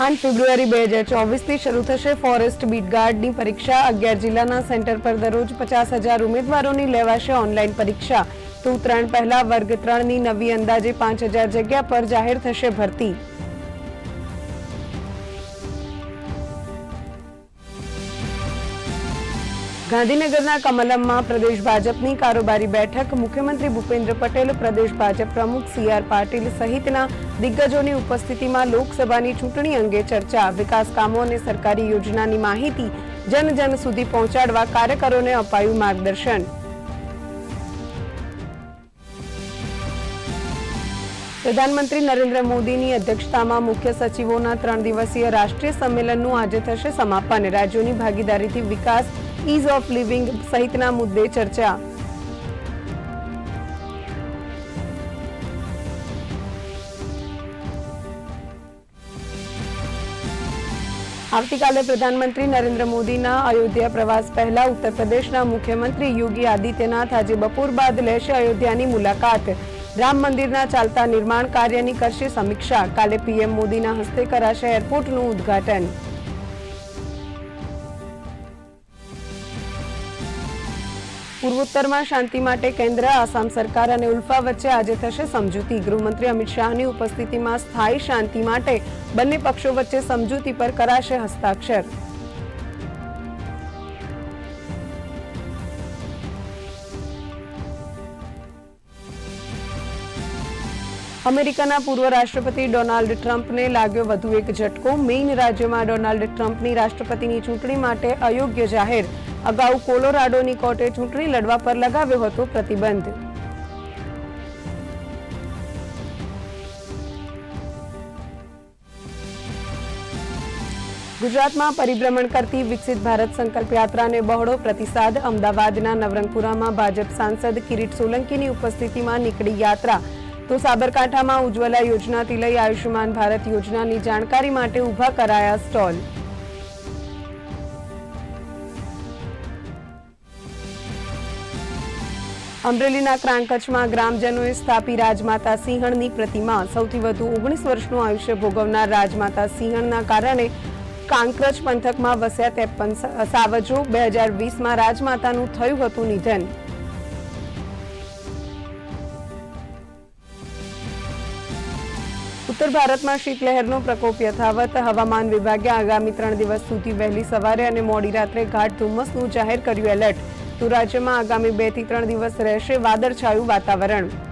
આઠ ફેબ્રુઆરી બે હજાર ચોવીસથી શરૂ થશે ફોરેસ્ટ બીટગાર્ડની પરીક્ષા. અગિયાર જિલ્લાના સેન્ટર પર દરરોજ પચાસ હજાર ઉમેદવારોની લેવાશે ઓનલાઈન પરીક્ષા. તો ઉત્તરાયણ પહેલા વર્ગ ત્રણની નવી અંદાજે પાંચ હજાર જગ્યા પર જાહેર થશે ભરતી. ગાંધીનગરના કમલમમાં પ્રદેશ ભાજપની કારોબારી બેઠક. મુખ્યમંત્રી ભૂપેન્દ્ર પટેલ, પ્રદેશ ભાજપ પ્રમુખ સી આર પાટીલ સહિતના દિગ્ગજોની ઉપસ્થિતિમાં લોકસભાની ચૂંટણી અંગે ચર્ચા, વિકાસ કામો અને સરકારી યોજનાની માહિતી જન સુધી પહોંચાડવા કાર્યકરોને અપાયું માર્ગદર્શન. પ્રધાનમંત્રી નરેન્દ્ર મોદીની અધ્યક્ષતામાં મુખ્ય સચિવોના ત્રણ દિવસીય રાષ્ટ્રીય સંમેલનનું આજે થશે સમાપન. રાજ્યોની ભાગીદારીથી વિકાસ ઇઝ ઓફ લિવિંગ સહિતના મુદ્દે ચર્ચા. આવતીકાલે પ્રધાનમંત્રી નરેન્દ્ર મોદીના અયોધ્યા પ્રવાસ પહેલા ઉત્તર પ્રદેશના મુખ્યમંત્રી યોગી આદિત્યનાથ આજે બપોર બાદ લેશે અયોધ્યાની મુલાકાત. રામ મંદિરના ચાલતા નિર્માણ કાર્યની કરશે સમીક્ષા. કાલે પીએમ મોદીના હસ્તે કરાશે એરપોર્ટનું ઉદ્ઘાટન. પૂર્વોત્તરમાં શાંતિ માટે કેન્દ્ર, આસામ સરકાર અને ઉલ્ફા વચ્ચે આજે થશે સમજૂતી. ગૃહમંત્રી અમિત શાહની ઉપસ્થિતિમાં સ્થાયી શાંતિ માટે બંને પક્ષો વચ્ચે સમજૂતી પર કરાશે હસ્તાક્ષર. અમેરિકાના પૂર્વ રાષ્ટ્રપતિ ડોનાલ્ડ ટ્રમ્પને લાગ્યો વધુ એક ઝટકો. મેઇન રાજ્યમાં ડોનાલ્ડ ટ્રમ્પની રાષ્ટ્રપતિની ચૂંટણી માટે અયોગ્ય જાહેર. અગાઉ કોલોરાડોની કોર્ટે ચૂંટણી લડવા પર લગાવ્યો હતો પ્રતિબંધ. ગુજરાતમાં પરિભ્રમણ કરતી વિકસિત ભારત સંકલ્પ યાત્રાને બહોળો પ્રતિસાદ અમદાવાદના નવરંગપુરામાં ભાજપ સાંસદ કિરીટ સોલંકીની ઉપસ્થિતિમાં નીકળી યાત્રા. તો સાબરકાંઠામાં ઉજ્જવલા યોજનાથી લઈ આયુષ્યમાન ભારત યોજનાની જાણકારી માટે ઊભા કરાયા સ્ટોલ. અમરેલીના ક્રાંકચમાં ગ્રામજનોએ સ્થાપી રાજમાતા સિંહણની પ્રતિમા. સૌથી વધુ ઓગણીસ વર્ષનું આયુષ્ય ભોગવનાર રાજમાતા સિંહણના કારણે કાંકરજ પંથકમાં વસ્યા ત્રેપન સાવજો બે હજાર વીસમાં રાજમાતાનું થયું હતું નિધન. ઉત્તર ભારતમાં શીતલહેરનો પ્રકોપ યથાવત. હવામાન વિભાગે આગામી ત્રણ દિવસ સુધી વહેલી સવારે અને મોડી રાત્રે ઘાટ ધુમ્મસનું જાહેર કર્યું એલર્ટ. તો રાજ્યમાં આગામી બેથી ત્રણ દિવસ રહેશે વાદળછાયું વાતાવરણ.